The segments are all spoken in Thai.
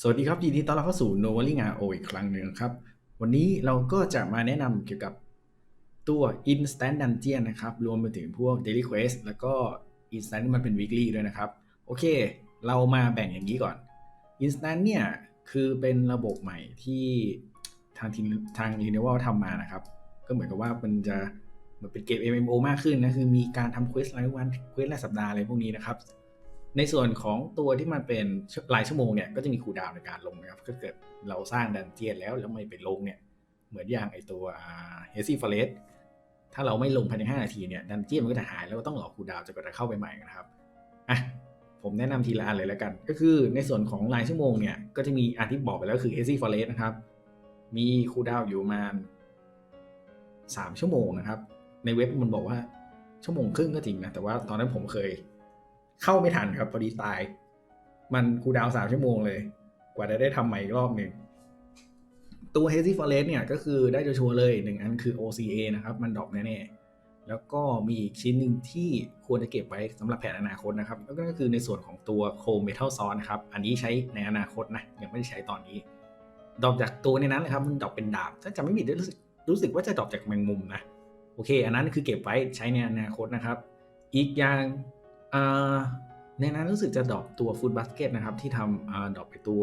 สวัสดีครับยินดีต้อนรับเข้าสู่ n o v a l i n g o อีกครั้งหนึ่งครับ วันนี้เราก็จะมาแนะนำเกี่ยวกับตัว Instant Dungeon นะครับ รวมไปถึงพวก Daily Quest แล้วก็ Instant ที่มันเป็น Weekly ด้วยนะครับ โอเค เรามาแบ่งอย่างนี้ก่อน Instant เนี่ย คือเป็นระบบใหม่ที่ทางทีมทาง r e n e w a l ทำมานะครับ ก็เหมือนกับว่ามันจะเหมือนเป็นเกม MMO มากขึ้นนะ คือมีการทำเควสรายวันเควสรายสัปดาห์อะไรพวกนี้นะครับ ในส่วนของตัวที่มันเป็นรายชั่วโมงเนี่ยก็จะมีคูดาวในการลงนะครับถ้าเกิดเราสร้างดันเจียนแล้วแล้วไม่ไปลงเนี่ยเหมือนอย่างไอตัวเฮซี่ฟอเรสถ้าเราไม่ลงภายใน 5 นาทีเนี่ยดันเจียนมันก็จะหายแล้วก็ต้องรอคูดาวจนกว่าจะเข้าไปใหม่นะครับอะผมแนะนำทีละอันเลยแล้วกัน ก็คือในส่วนของรายชั่วโมงเนี่ยก็จะมีอันที่บอกไปแล้วคือเฮซี่ฟอเรสนะครับมีคูดาวอยู่ประมาณ3ชั่วโมงนะครับในเว็บมันบอกว่าชั่วโมงครึ่งก็จริงนะแต่ว่าตอนนั้นผมเคย เข้าไม่ทันครับพอดีตาย มันคูดาวสามชั่วโมงเลย กว่าจะได้ทำใหม่อีกรอบหนึ่งตัว Hazy Forest เนี่ยก็คือได้ชัวร์เลยหนึ่งอันคือ OCA นะครับ มันดรอปแน่ๆ แล้วก็มีอีกชิ้นหนึ่งที่ควรจะเก็บไว้สำหรับแผนอนาคตนะครับ แล้วก็คือในส่วนของตัว Cold Metal s o นะครับ อันนี้ใช้ในอนาคตนะ ยังไม่ได้ใช้ตอนนี้ดรอปจากตัวในนั้นเลยครับ มันดรอปเป็นดาบ ถ้าจำไม่ผิดรู้สึกรู้สึกว่าจะดรอปจากแมงมุมนะ โอเค อันนั้นคือเก็บไว้ใช้ในอนาคตนะครับ อีกอย่าง ในนั้นรู้สึกจะดรอปตัวฟูดบัสเกตนะครับ ที่ทำดรอปไปตัว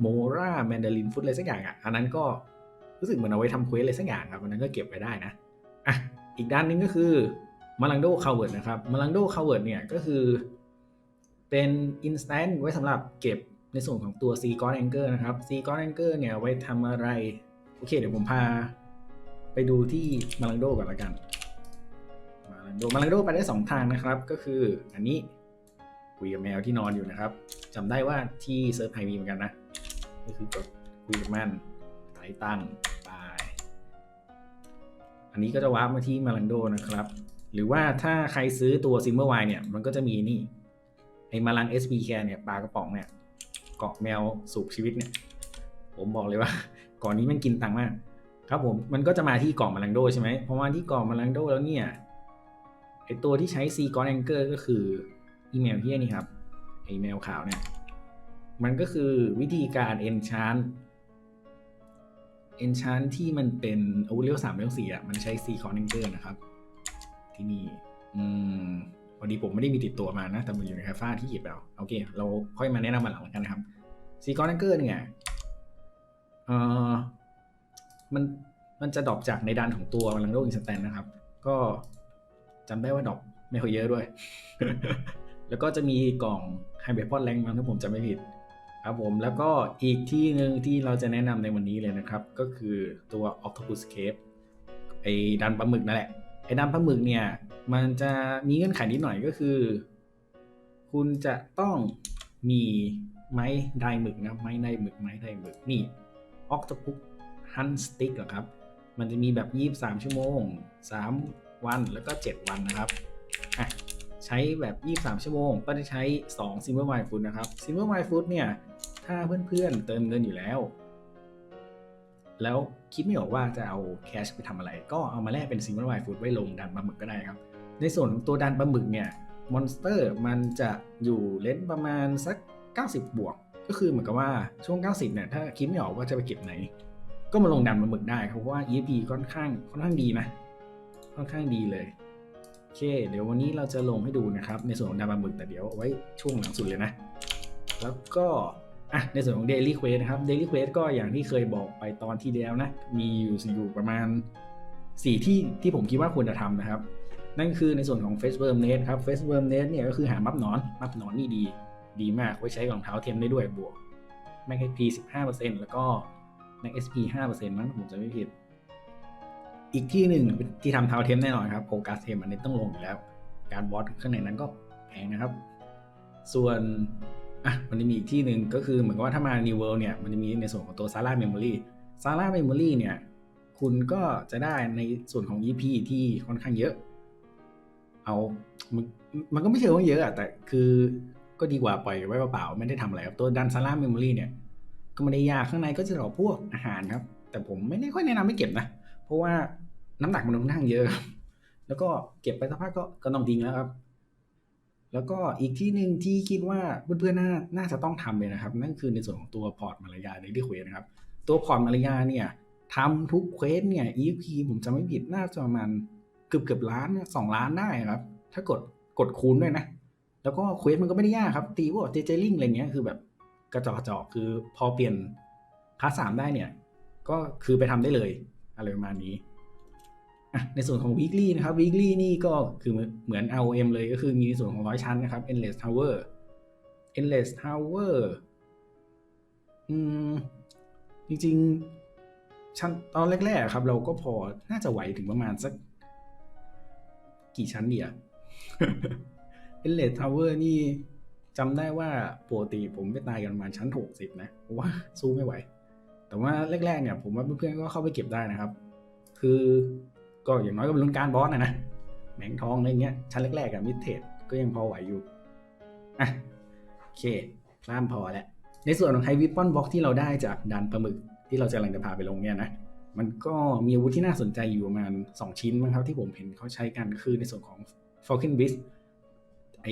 โมราแมนดารินฟุตอะไรสักอย่างอะ อันนั้นก็รู้สึกเหมือนเอาไว้ทำเควสอะไรสักอย่างครับอันนั้นก็เก็บไว้ได้นะอะอีกด้านนึงก็คือมาลังโดคาเวิร์ดนะครับมาลังโดคาเวิร์ดเนี่ยก็คือ เป็นอินสแตนต์ไว้สำหรับเก็บในส่วนของตัวซีกอนแองเกอร์นะครับซีกอนแองเกอร์เนี่ยไว้ทำอะไร โอเค เดี๋ยวผมพาไปดูที่มาลังโดก่อนละกัน โดมาลังโดไปได้ 2 ทางนะครับ ก็คืออันนี้คุยกับแมวที่นอนอยู่นะครับจำได้ว่าที่เซิร์ฟไฮมีเหมือนกันนะ ก็คือกดคุยกับมันไถตั้งไปอันนี้ก็จะวาร์ปมาที่มาลังโดนะครับ หรือว่าถ้าใครซื้อตัวซิมเมอร์ไวเนี่ย มันก็จะมีนี่ไอ้มาลัง SP Care เนี่ยปลากระป๋องเนี่ยเกาะแมวสูบชีวิตเนี่ย ผมบอกเลยว่า ก่อนนี้มันกินตังค์มาก ครับผมมันก็จะมาที่กล่องมาลังโดใช่ไหมพอมาที่กล่องมาลังโดแล้วเนี่ย ไอตัวที่ใช้ C กอนแองเกอร์ก็คืออีเมลที่นี่ครับไอเมลขาวเนี่ย มันก็คือวิธีการ enchant enchant ที่มันเป็นอาวุธเลเวลสามเลเวลสี่อะมันใช้ C คอนแองเกอร์นะครับ ที่นี่อืมพอดีผมไม่ได้มีติดตัวมานะ แต่มันอยู่ในแคฟ้าที่หยิบแล้วโอเค เราค่อยมาแนะนำมาหลังกันนะครับ C คอนแองเกอร์เนี่ยเอ่อมันมันจะดรอปจากในด้านของตัวลังโดอินสแตนนะครับ ก็ จำได้ว่าดอปไม่ค่อยเยอะด้วย แล้วก็จะมีกล่องไฮเบปอนแรงมั้งถ้าผมจำไม่ผิดครับผมแล้วก็อีกที่หนึ่งที่เราจะแนะนำในวันนี้เลยนะครับ ก็คือตัว Octopus Cave ไอ้ดันปลาหมึกนั่นแหละ ไอ้ดันปลาหมึกเนี่ย มันจะมีเงื่อนไขนิดหน่อยก็คือ คุณจะต้องมีไม้ไดหมึกนะไม้ไดหมึกไม้ไดหมึกนี่ Octopus Hunt Stick เหรอครับ มันจะมีแบบ 23 ชั่วโมง 3 วันแล้วก็ 7 วันนะครับใช้แบบ 23 ชั่วโมง ก็จะใช้ 2 Silver Wine Food นะครับ Silver Wine Food เนี่ย ถ้าเพื่อนๆเติมเงินอยู่แล้ว แล้วคิดไม่ออกว่าจะเอาแคชไปทำอะไร ก็เอามาแลกเป็น Silver Wine Food ไว้ลงดันปลาหมึกก็ได้ครับ ในส่วนของตัวดันปลาหมึกเนี่ยมอนสเตอร์มันจะอยู่เลนประมาณสัก 90 บวก ก็คือเหมือนกับว่าช่วง 90 เนี่ย ถ้าคิดไม่ออกว่าจะไปเก็บไหน ก็มาลงดันปลาหมึกได้ครับเพราะว่า EP ค่อนข้างค่อนข้างดีนะ ค่อนข้างดีเลยโอเค เดี๋ยววันนี้เราจะลงให้ดูนะครับ ในส่วนของดาบาหมึกแต่เดี๋ยวไว้ช่วงหลังสุดเลยนะ แล้วก็อะในส่วนของ Daily Quest นะครับ Daily Quest ก็อย่างที่เคยบอกไปตอนที่แล้วนะ มีอยู่อยู่ประมาณ 4 ที่ที่ผมคิดว่าควรจะทำนะครับ นั่นคือในส่วนของ Face Worm Net ครับ Face Worm Net เนี่ยก็คือหามับหนอน มับหนอนนี่ดี ดีมากไว้ใช้รองเท้าเทียมได้ด้วยบวก Max HP 15%แล้วก็ Max SP 5%มั้งผมจะไม่ผิด อีกที่หนึ่งที่ทำเท้าเทมแน่นอนครับโอกาสเทมอันนี้ต้องลงอยู่แล้ว การบอสข้างในนั้นก็แพงนะครับ ส่วนอะมันจะมีอีกที่หนึ่งก็คือเหมือนกับว่าถ้ามา New World เนี่ยมันจะมีในส่วนของตัว Sala Memory Sala Memory เนี่ยคุณก็จะได้ในส่วนของ EP ที่ค่อนข้างเยอะ เอามันมันก็ไม่เชิงว่าเยอะอะแต่คือก็ดีกว่าปล่อยไว้เปล่าๆไม่ได้ทำอะไรครับตัวดัน Sala Memory เนี่ย ก็ไม่ได้ยากข้างในก็จะรอพวกอาหารครับ แต่ผมไม่ได้ค่อยแนะนำให้เก็บนะ เพราะว่าน้ำหนักมันค่อนข้างเยอะ แล้วก็เก็บไปสักพักก็ก็ต้องทิ้งแล้วครับ แล้วก็อีกที่หนึ่งที่คิดว่าเพื่อนๆน่าน่าจะต้องทำเลยนะครับ นั่นคือในส่วนของตัวพอร์ตมารยาในที่เควสนะครับ ตัวพอร์ตมารยาเนี่ยทำทุกเควสเนี่ย EFP ผมจะไม่ผิดน่าจะประมาณเกือบเกือบล้านสองล้านได้ครับ ถ้ากดกดคูณด้วยนะ แล้วก็เควสมันก็ไม่ได้ยากครับ ตีพวกเจเจลิงอะไรเงี้ยคือแบบกระจอกกระจอกคือพอเปลี่ยนพาร์ทสามได้เนี่ย ก็คือไปทำได้เลย อะไรประมาณนี้ในส่วนของ weekly นะครับ weekly นี่ก็คือเหมือน LOM เลยก็คือมีในส่วนของร้อยชั้นนะครับ endless tower endless tower อืม จริงๆ ชั้นตอนแรกๆครับ เราก็พอน่าจะไหวถึงประมาณสัก กี่ชั้นเดีย endless tower นี่จำได้ว่าปกติผมไปตายกันประมาณชั้น 60 นะ เพราะว่าสู้ไม่ไหว แต่ว่าแรกๆเนี่ยผมว่าเพื่อนๆก็เข้าไปเก็บได้นะครับ คือก็อย่างน้อยก็เป็นรุ่นการบอสนะนะแหมงทองอะไรเงี้ยชั้นแรกๆกับมิดเทดก็ยังพอไหวอยู่อะโอเคข้ามพอแล้วในส่วนของไฮวิปปอนบ็อกที่เราได้จากดันปลาหมึกที่เราจะกำลังจะพาไปลงเนี่ยนะมันก็มีอาวุธที่น่าสนใจอยู่ประมาณ 2 ชิ้นมั้งครับที่ผมเห็นเขาใช้กันคือในส่วนของ Falcon b i s ไอ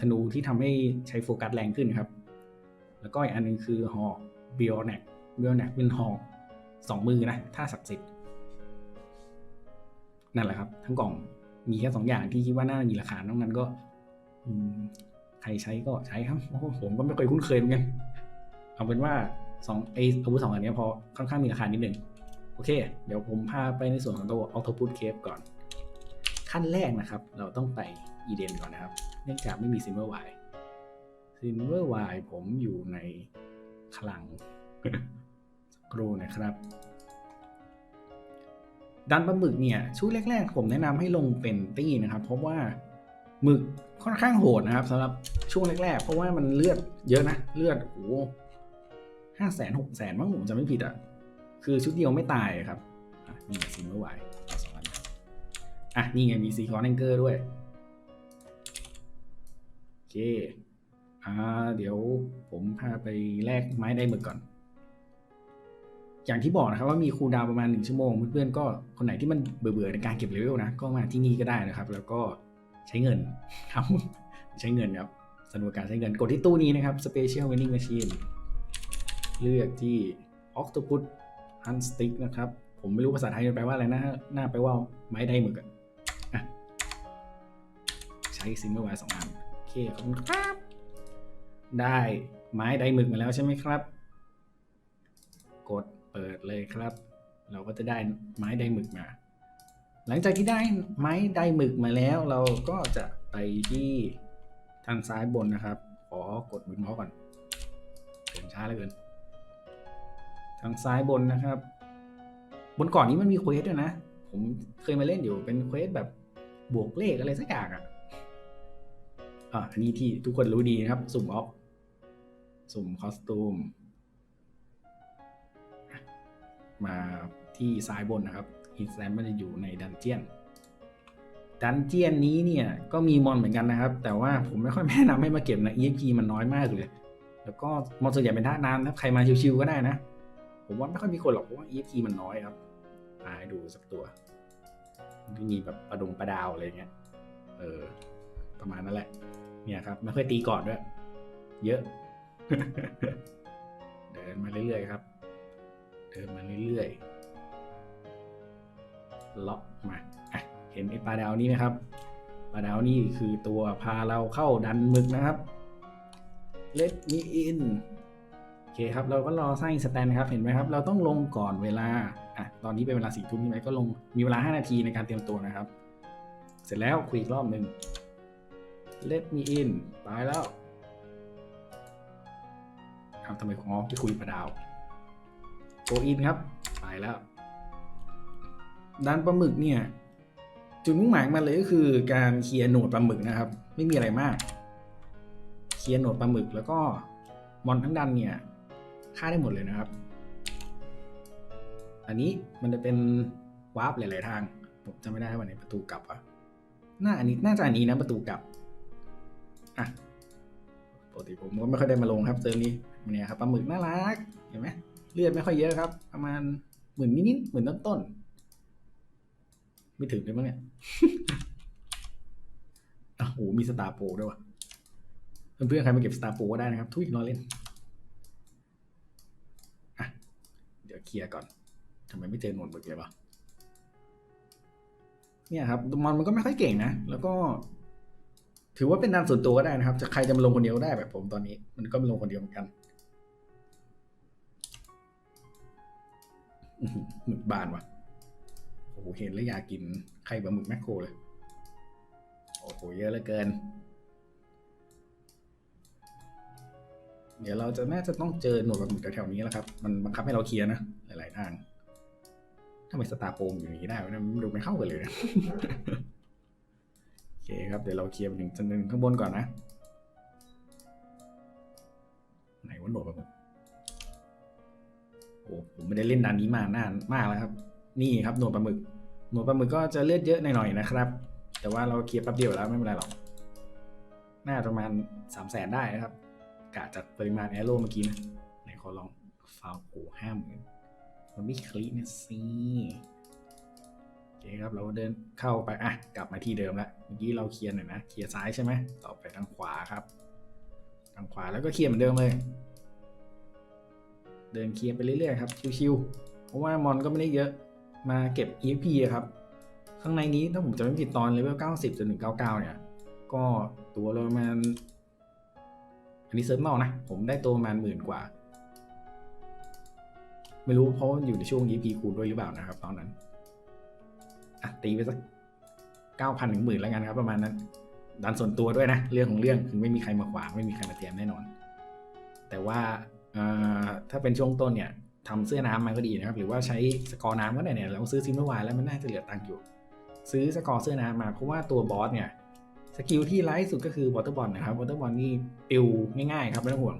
ธนูที่ทำให้ใช้โฟกัสแรงขึ้นครับ แล้วก็อีกอันนึงคือหอก b i o n a c b i o n a c เป็นหอกสองมือนะถ้าศักดิ์สิทธิ์นั่นแหละครับ ทั้งกล่องมีแค่สองอย่างที่คิดว่าน่ามีราคานอกนั้นก็ใครใช้ก็ใช้ครับผมก็ไม่เคยคุ้นเคยเหมือนกัน เอาเป็นว่าสองไออาวุธสองอันนี้พอค่อนข้างมีราคานิดหนึ่งโอเค เดี๋ยวผมพาไปในส่วนของตัว Octopus Cave ก่อน ขั้นแรกนะครับ เราต้องไปอีเดนก่อนนะครับ เนื่องจากไม่มี Silver Wire Silver Wire ผมอยู่ในคลัง ครูนะครับดันปลาหมึกเนี่ยชุดแรกๆ ผมแนะนำให้ลงเป็นตี้นะครับ เพราะว่าหมึกค่อนข้างโหดนะครับสำหรับช่วงแรกๆ เพราะว่ามันเลือดเยอะนะเลือดโอ้ห้าแสนหกแสนมั้งผมจะไม่ผิดอะคือชุดเดียวไม่ตายครับนี่ซิมเมอร์ไวสองอันอะนี่ไงมีซีคอนแองเกอร์ด้วยโอเคอ่าเดี๋ยวผมพาไปแลกไม้ได้หมึกก่อน อย่างที่บอกนะครับว่ามีคูลดาวประมาณหนึ่งชั่วโมง เพื่อนๆก็คนไหนที่มันเบื่อๆในการเก็บเลเวลนะ ก็มาที่นี่ก็ได้นะครับ แล้วก็ใช้เงินครับใช้เงินครับสนุกการใช้เงินกดที่ตู้นี้นะครับ Special Vending Machine เลือกที่ Octopus Hunt Stick นะครับ ผมไม่รู้ภาษาไทยมันแปลว่าอะไรนะน่าแปลว่าไม้ได้หมึกอะอะใช้ซิมเมอร์ไวสองอันโอเคขอบคุณครับ ได้ไม้ได้หมึกมาแล้วใช่ไหมครับ กด เปิดเลยครับ เราก็จะได้ไม้ได้หมึกมา หลังจากที่ได้ไม้ได้หมึกมาแล้ว เราก็จะไปที่ทางซ้ายบนนะครับ ขอกดมือเมาส์ก่อนเกินช้าเหลือเกิน ทางซ้ายบนนะครับ บนก่อนนี้มันมีเควสด้วยนะ ผมเคยมาเล่นอยู่เป็นเควสแบบบวกเลขอะไรสักอย่างอะอะอันนี้ที่ทุกคนรู้ดีนะครับ สุ่มออฟ สุ่มคอสตูม มาที่ซ้ายบนนะครับอินสแลนมันจะอยู่ในดันเจียนดันเจียนนี้เนี่ยก็มีมอนเหมือนกันนะครับ แต่ว่าผมไม่ค่อยแนะนำให้มาเก็บนะ EXP มันน้อยมากเลย แล้วก็มอนส่วนใหญ่เป็นท่าน้ำนะใครมาชิวๆก็ได้นะ ผมว่าไม่ค่อยมีคนหรอกเพราะว่า EXP มันน้อยครับอ่าให้ดูสักตัวที่มีแบบประดงประดาวอะไรเงี้ยเออ ประมาณนั้นแหละ เนี่ยครับ ไม่ค่อยตีก่อนด้วย เยอะ เดินมาเรื่อยๆครับ เดินมาเรื่อยๆเลาะมาอะเห็นไอ้ปลาดาวนี่ไหมครับ ปลาดาวนี่คือตัวพาเราเข้าดันมึกนะครับ Let me in โอเคครับ เราก็รอสร้างสแตนครับ เห็นไหมครับ เราต้องลงก่อนเวลา อะ ตอนนี้เป็นเวลาสี่ทุ่มใช่ไหมก็ลง มีเวลาห้านาทีในการเตรียมตัวนะครับ เสร็จแล้วคุยอีกรอบหนึ่ง Let me in ตายแล้วเอาทำไมของอ๋อที่คุยปลาดาว โกอินครับไปแล้วด้านปลาหมึกเนี่ยจุดมุ่งหมายของมันเลยก็คือการเคลียร์โหนดปลาหมึกนะครับ ไม่มีอะไรมาก เคลียร์โหนดปลาหมึกแล้วก็มอนทั้งดันเนี่ยฆ่าได้หมดเลยนะครับ อันนี้มันจะเป็นวาร์ปหลาย ๆ ทาง ผมจำไม่ได้ว่าในประตูกลับอะน่าอันนี้น่าจะอันนี้นะประตูกลับอะปกติผมก็ไม่ค่อยได้มาลงครับเจอนี้เนี่ยครับปลาหมึกน่ารักเห็นไหม เลือดไม่ค่อยเยอะครับ ประมาณหมื่นนิดๆหมื่นต้นๆไม่ถึงเลยมั้งเนี่ยโอ้โหมีสตาร์โปด้วยวะเพื่อนๆใครมาเก็บสตาร์โปก็ได้นะครับ ทุยรอเล่นอะเดี๋ยวเคลียร์ก่อนทำไมไม่เจอหนวดบึกเลยวะเนี่ยครับมอนมันก็ไม่ค่อยเก่งนะ แล้วก็ ถือว่าเป็นดันส่วนตัวก็ได้นะครับ จะใครจะมาลงคนเดียวได้แบบผมตอนนี้ มันก็มาลงคนเดียวเหมือนกัน หมึกบานว่ะโอ้โหเห็นแล้วอยากกินไข่ปลาหมึกแมคโครเลย โอ้โหเยอะเหลือเกิน เดี๋ยวเราจะน่าจะต้องเจอหนวดปลาหมึกแถวๆนี้แล้วครับ มันบังคับให้เราเคลียร์นะ หลายๆทางทำไมสตาร์โปมอยู่อย่างนี้ได้มันดูไม่เข้ากันเลยโอเคครับเดี๋ยวเราเคลียร์ไปถึงจนถึงข้างบนก่อนนะ ไหนว่าหนวดปลาหมึก โอ้ผมไม่ได้เล่นด่านนี้มานานมากแล้วครับ นี่ครับหนวดปลาหมึก หนวดปลาหมึกก็จะเลือดเยอะหน่อยๆนะครับ แต่ว่าเราเคลียร์แป๊บเดียวแล้วไม่เป็นไรหรอก น่าประมาณสามแสนได้นะครับ กะจากปริมาณแอโร่เมื่อกี้นะไหนขอลองฟาวโอ้ห้าหมื่นมันไม่คลิกนะสิโอเคครับเราเดินเข้าไปอะกลับมาที่เดิมแล้วเมื่อกี้เราเคลียร์หน่อยนะเคลียร์ซ้ายใช่ไหมต่อไปทางขวาครับทางขวาแล้วก็เคลียร์เหมือนเดิมเลย เดินเคลียร์ไปเรื่อยๆครับชิวๆเพราะว่ามอนก็ไม่ได้เยอะมาเก็บ EXP อะครับ ข้างในนี้ถ้าผมจะไม่ผิดตอนเลเวล90จนถึง99 เนี่ย ก็ตัวละประมาณอันนี้เซิร์ฟนอกนะ ผมได้ตัวประมาณหมื่นกว่า ไม่รู้เพราะอยู่ในช่วง EP คูณด้วยหรือเปล่านะครับ ตอนนั้นอะตีไปสัก 9,000ถึงหมื่นแล้วกันครับประมาณนั้น ดันส่วนตัวด้วยนะ เรื่องของเรื่องคือไม่มีใครมาขวางไม่มีใครมาเตรียมแน่นอน แต่ว่า ถ้าเป็นช่วงต้นเนี่ยทำเสื้อน้ำมาก็ดีนะครับ หรือว่าใช้สกอร์น้ำก็ได้เนี่ยเราซื้อซิมเมอร์ไวน์แล้วมันน่าจะเหลือตังค์อยู่ ซื้อสกอร์เสื้อน้ำมาเพราะว่าตัวบอสเนี่ยสกิลที่ไร้สุดก็คือวอเตอร์บอลนะครับวอเตอร์บอลนี่ปิวง่ายๆครับไม่ต้องห่วง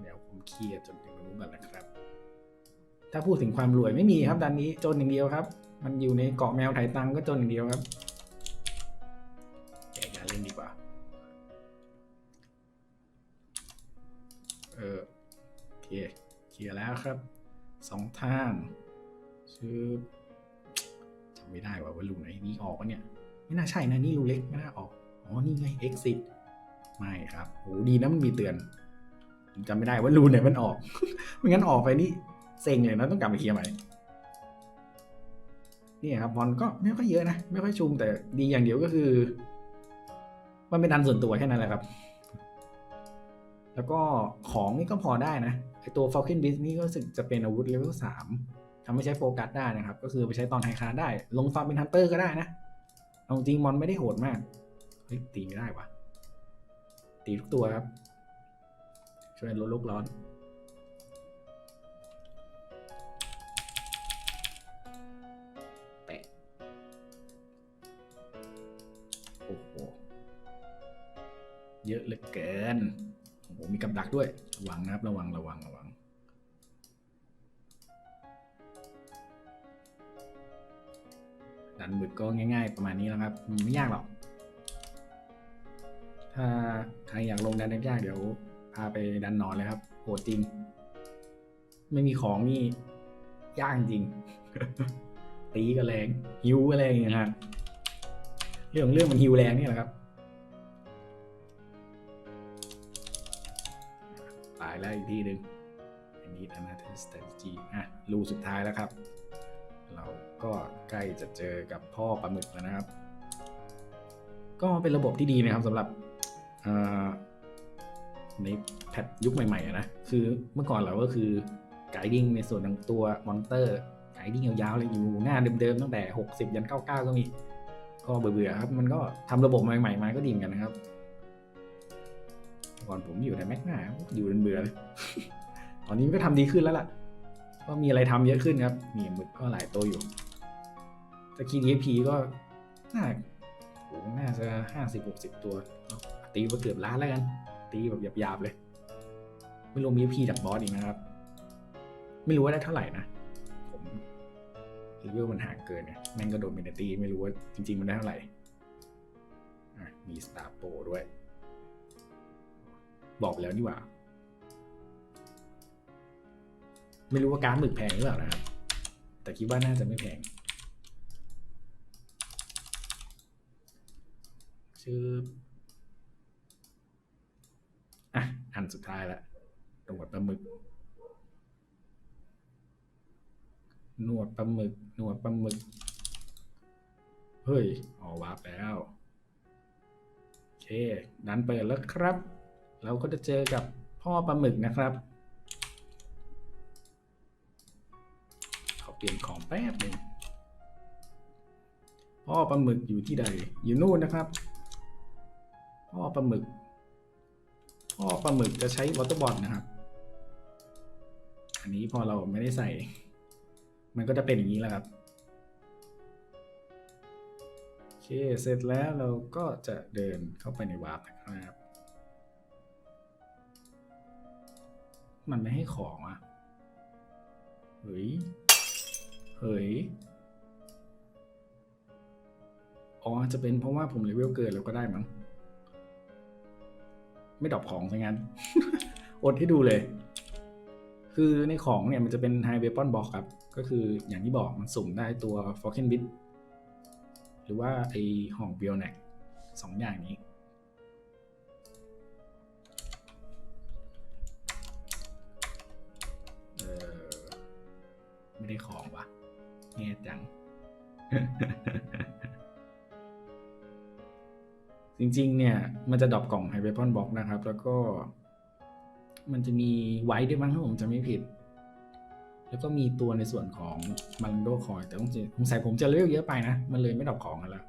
เดี๋ยวผมเคลียร์จนถึงรู้ก่อนนะครับ ถ้าพูดถึงความรวยไม่มีครับดันนี้จนอย่างเดียวครับ มันอยู่ในเกาะแมวไถตังก็จนอย่างเดียวครับแกอย่าเล่นดีกว่า เคเคลียร์แล้วครับสองทางชื่อจำไม่ได้ว่าว่ารูไหนนี่ออกวะเนี่ย ไม่น่าใช่นะนี่รูเล็กไม่น่าออกอ๋อนี่ไง exit ไม่ครับโหดีนะมันมีเตือนจำไม่ได้ว่ารูไหนมันออกไม่งั้นออกไปนี่เซ็งเลยนะต้องกลับมาเคลียร์ใหม่นี่ครับบอลก็ไม่ค่อยเยอะนะ ไม่ค่อยชุมแต่ดีอย่างเดียวก็คือ มันเป็นดันส่วนตัวแค่นั้นแหละครับ แล้วก็ของนี่ก็พอได้นะ ไอตัว Falcon Beast นี่ก็รู้สึกจะเป็นอาวุธเลเวลสามทำให้ใช้โฟกัสได้นะครับ ก็คือไปใช้ตอนไฮคาร์ได้ ลงฟาร์มเป็นฮันเตอร์ก็ได้นะเอาจริงมอนไม่ได้โหดมาก เฮ้ย ตีไม่ได้วะตีทุกตัวครับ ช่วยลดโลกร้อน แปะ โอ้โห เยอะเหลือเกิน โอ้โหมีกับดักด้วยระวังนะครับระวังระวังระวังดันบึกก็ง่าย ๆ ประมาณนี้แล้วครับมันไม่ยากหรอก ถ้าใครอยากลงดันยากๆเดี๋ยว พาไปดันนอนเลยครับโหดจริง ไม่มีของนี่ยากจริง ตีก็แรงฮิวก็แรงอย่างเงี้ยฮะเรื่องของเรื่องมันฮิวแรงนี่แหละครับ แล้วอีกทีหนึ่งอันนี้อนาเทสตจีอะรูสุดท้ายแล้วครับ เราก็ใกล้จะเจอกับพ่อปลาหมึกแล้วนะครับ ก็เป็นระบบที่ดีนะครับสำหรับในแพทยุคใหม่ๆนะคือเมื่อก่อนเราก็คือไกดิ้งในส่วนของตัวมอนเตอร์ไกดิ้งยาวๆเลยอยู่หน้าเดิมๆตั้งแต่ 60 ยัน 99 ก็มี ก็เบื่อๆครับ มันก็ทำระบบใหม่ๆมาก็ดีเหมือนกันนะครับ ก่อนผมอยู่ในแม็กหน้าอยู่เบื่อเลยตอนนี้มันก็ทำดีขึ้นแล้วล่ะ ก็มีอะไรทำเยอะขึ้นครับ มีหมึกก็หลายตัวอยู่สกีดีพีก็น่าโหน่าจะห้าสิบหกสิบตัว ตีไปเกือบล้านแล้วกัน ตีแบบหยาบๆเลย ไม่รวมมีพีจากบอสอีกนะครับ ไม่รู้ว่าได้เท่าไหร่นะผมรีวิวมันห่างเกินเนี่ยแม่งก็โดนมินตีไม่รู้ว่าจริง ๆ มันได้เท่าไหร่อะมีสตาร์โปด้วย บอกไปแล้วนี่หว่า ไม่รู้ว่าการหมึกแพงหรือเปล่านะครับ แต่คิดว่าน่าจะไม่แพงชื่ออันสุดท้ายละหนวดปลาหมึก หนวดปลาหมึก หนวดปลาหมึก เฮ้ยออวาร์ปแล้ว โอเค ดันเปิดแล้วครับ เราก็จะเจอกับพ่อปลาหมึกนะครับขอเปลี่ยนของแป๊บหนึ่งพ่อปลาหมึกอยู่ที่ใด อยู่นู่นนะครับ พ่อปลาหมึก พ่อปลาหมึกจะใช้วอเตอร์บอลนะครับ อันนี้พอเราไม่ได้ใส่ มันก็จะเป็นอย่างนี้แหละครับโอเค เสร็จแล้วเราก็จะเดินเข้าไปในวาร์ปนะครับ มันไม่ให้ของอะ เฮ้ย เฮ้ย อ๋อ จะเป็นเพราะว่าผมเลเวลเกินแล้วก็ได้มั้ง ไม่ดรอปของซะงั้น อดให้ดูเลย คือในของเนี่ยมันจะเป็น High Weapon Box ครับ ก็คืออย่างที่บอกมันสุ่มได้ตัว f o r k e n Bit หรือว่าไอห่อง b i o n a c สองอย่างนี้ จริงๆ เนี่ยมันจะดรอปกล่องไฮเปอร์พอนบ็อกนะครับ แล้วก็ มันจะมีไว้ด้วยมั้งถ้าผมจะไม่ผิด แล้วก็มีตัวในส่วนของมาริโดคอยแต่ต้องสงสัยผมจะเลเวลเยอะไปนะ มันเลยไม่ดรอปของกันแล้ว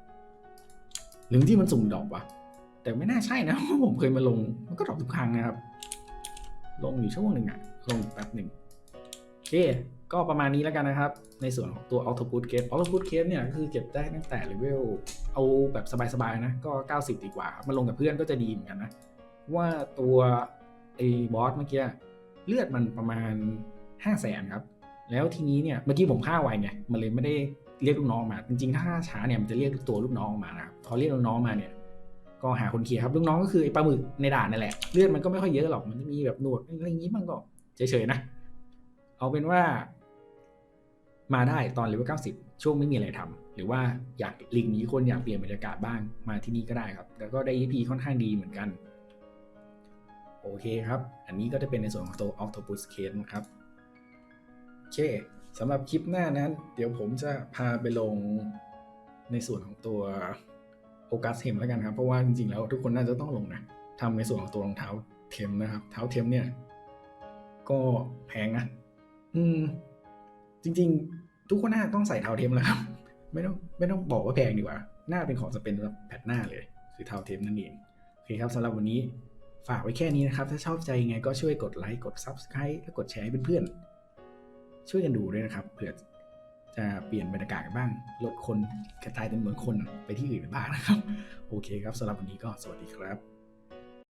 หรือที่มันสุ่มดรอปวะแต่ไม่น่าใช่นะเพราะผมเคยมาลง มันก็ดรอปทุกครั้งนะครับ ลงอยู่ชั่วโมงหนึ่งอะลงแป๊บหนึ่งโอเค ก็ประมาณนี้แล้วกันนะครับ ในส่วนของตัว Octopus Case Octopus Case เนี่ยก็คือเก็บได้ตั้งแต่เลเวลเอาแบบสบายๆนะก็ 90 ดีกว่าครับมาลงกับเพื่อนก็จะดีเหมือนกันนะ ว่าตัวไอ้บอสเมื่อกี้เลือดมันประมาณ 5 0 0แสนครับ แล้วทีนี้เนี่ยเมื่อกี้ผมฆ่าไวไงมันเลยไม่ได้เรียกลูกน้องมา จริงๆ ถ้าฆ่าช้าเนี่ยมันจะเรียกตัวลูกน้องมานะครับพอเรียกลูกน้องมาเนี่ยก็หาคนเคลียร์ครับลูกน้องก็คือไอ้ปลาหมึกในด่านนั่นแหละเลือดมันก็ไม่ค่อยเยอะหรอกมันจะมีแบบหนวดอะไรอย่างนี้มันก็เฉยๆนะ เอาเป็นว่า มาได้ตอนเลเวล90ช่วงไม่มีอะไรทำหรือว่าอยากลิงนี้คนอยากเปลี่ยนบรรยากาศบ้างมาที่นี่ก็ได้ครับ แล้วก็ได้ EP ค่อนข้างดีเหมือนกัน โอเคครับ อันนี้ก็จะเป็นในส่วนของตัว Octopus Case นะครับโอเคสำหรับคลิปหน้านั้น เดี๋ยวผมจะพาไปลงในส่วนของตัวโอกัสเทมแล้วกันครับ เพราะว่าจริงๆแล้วทุกคนน่าจะต้องลงนะทำในส่วนของตัวรองเท้าเทมนะครับ เท้าเทมเนี่ย ก็แพงนะ อืม จริง ๆ ทุกคนหน่าต้องใส่เท้าเทมแล้วครับ ไม่ต้องไม่ต้องบอกว่าแพงดีกว่า หน่าเป็นของจะเป็นแบบแพทหน้าเลย คือเทาเทมนั่นเอง โอเคครับสำหรับวันนี้ฝากไว้แค่นี้นะครับ ถ้าชอบใจยังไงก็ช่วยกดไลค์ กด Subscribe และกดแชร์ให้เพื่อนๆ ช่วยกันดูด้วยนะครับ เผื่อจะเปลี่ยนบรรยากาศบ้าง ลดคนกระจายเป็นเหมือนคนไปที่อื่นบ้างนะครับ โอเคครับสำหรับวันนี้ก็สวัสดีครับ